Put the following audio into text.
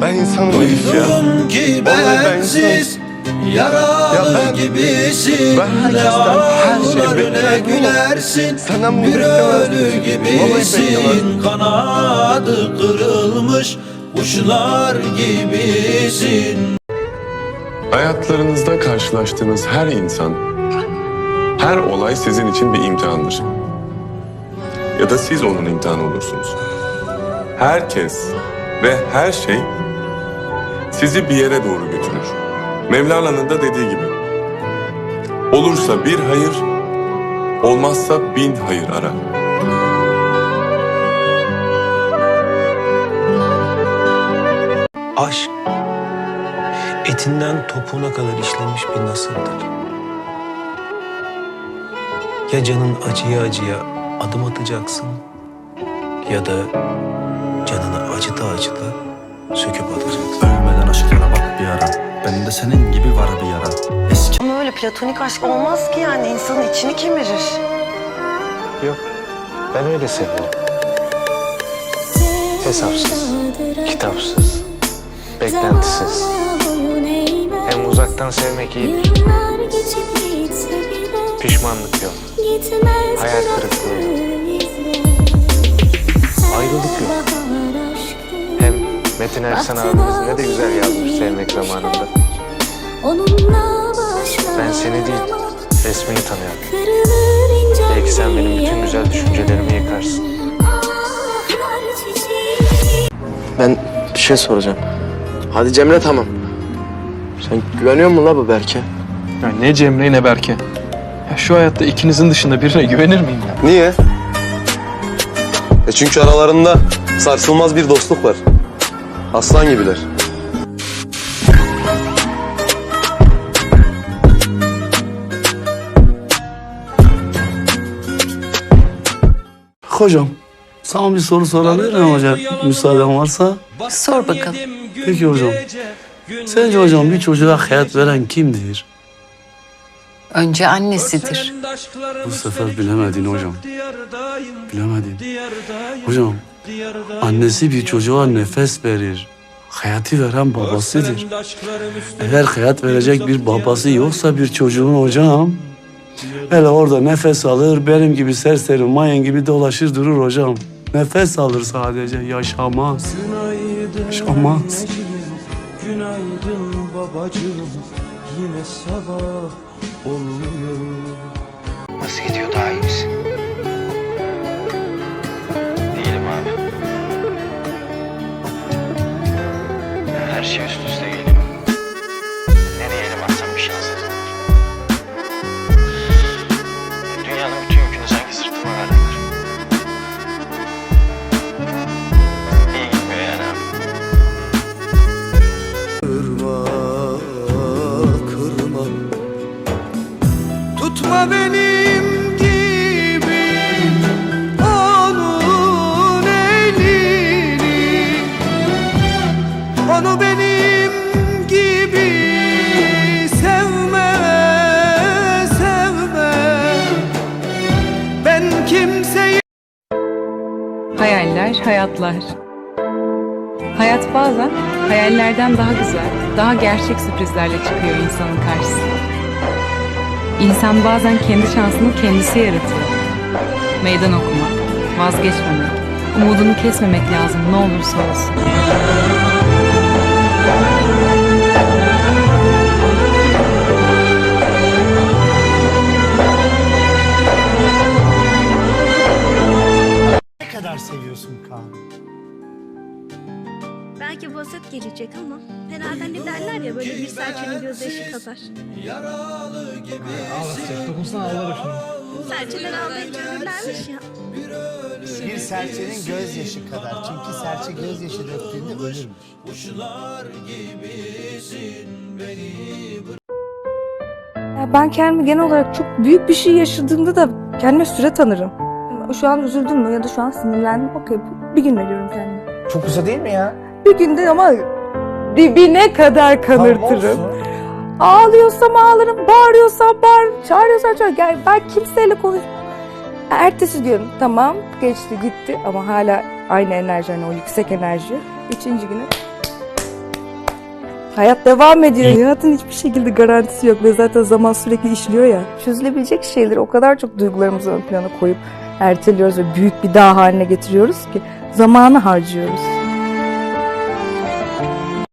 Ben insanım Elif ya. Duydum ki bensiz Yaralı Ya ben- gibisin ben herkesten Ne her şeyi ağlar ne beklerim ama gülersin bunu Bir ölü gibisin. Kanadı kırılmış Kuşlar gibisin Hayatlarınızda karşılaştığınız her insan, her olay sizin için bir imtihandır. Ya da siz onun imtihanı olursunuz. Herkes ve her şey sizi bir yere doğru götürür. Mevlana'nın da dediği gibi. Olursa bir hayır, olmazsa bin hayır ara. Aşk etinden topuğuna kadar işlenmiş bir nasırdır. Ya canın acıya acıya adım atacaksın ya da canını acıta acıta söküp atacaksın. Ölmeden aşklara bak bir ara. Bende senin gibi var bir yara. Eski Ama öyle platonik aşk olmaz ki yani insanın içini kemirir. Yok ben öyle seviyorum. Hesapsız, kitapsız, beklentisiz. Hem uzaktan sevmek iyidir. Pişmanlık yok. Hayal kırıklığı yok. Ayrılık yok. Metin Ersan abimiz ne de güzel yazmış sevmek zamanında. Ben seni değil, resmini tanıyorum. Belki sen benim bütün güzel düşüncelerimi yıkarsın. Ben bir şey soracağım. Hadi Cemre tamam. Sen güveniyor musun la bu Berke? Ya ne Cemre ne Berke. Ya şu hayatta ikinizin dışında birine güvenir miyim ya? Niye? E çünkü aralarında sarsılmaz bir dostluk var. Aslan gibiler. Hocam, sana bir soru sorabilir miyim hocam? Müsaaden varsa. Sor bakalım. Peki hocam. Sence hocam bir çocuğa hayat veren kimdir? Önce annesidir. Bu sefer bilemedin hocam. Bilemedin. Hocam, annesi bir çocuğa nefes verir. Hayatı veren babasıdır. Eğer hayat verecek bir babası yoksa bir çocuğun hocam... Hele orada nefes alır, benim gibi serseri mayın gibi dolaşır durur hocam. Nefes alır sadece, yaşamaz. Yaşamaz. Günaydın babacığım Yine sabah oluyor Nasıl gidiyor daha iyi misin? Her hayatlar. Hayat bazen hayallerden daha güzel, daha gerçek sürprizlerle çıkıyor insanın karşısına. İnsan bazen kendi şansını kendisi yaratıyor. Meydan okumak, vazgeçmemek, umudunu kesmemek lazım ne olursa olsun. Seviyorsun Kaan? Belki basit gelecek ama herhalde ne derler ya böyle bir serçenin gözyaşı kadar. Serçeler ağlayınca ölürlermiş ya. Bir serçenin gözyaşı kadar. Çünkü serçe gözyaşı döktüğünde ölürmüş. Ya ben kendimi genel olarak çok büyük bir şey yaşadığımda da kendime süre tanırım. Şu an üzüldüm mü ya da şu an sinirlendim. Okey bir gün veriyorum kendime. Çok kısa değil mi ya? Bir günde ama dibine kadar kanırtırım. Ağlıyorsam ağlarım, bağırıyorsam bağır, çağırıyorsam çağır. Yani ben kimseyle konuş... Ertesi gün tamam geçti gitti ama hala aynı enerji hani o yüksek enerji. Üçüncü günü Hayat devam ediyor. Hayatın hiçbir şekilde garantisi yok ve zaten zaman sürekli işliyor ya. Çözülebilecek şeyleri o kadar çok duygularımızı ön plana koyup erteliyoruz ve büyük bir dağ haline getiriyoruz ki zamanı harcıyoruz.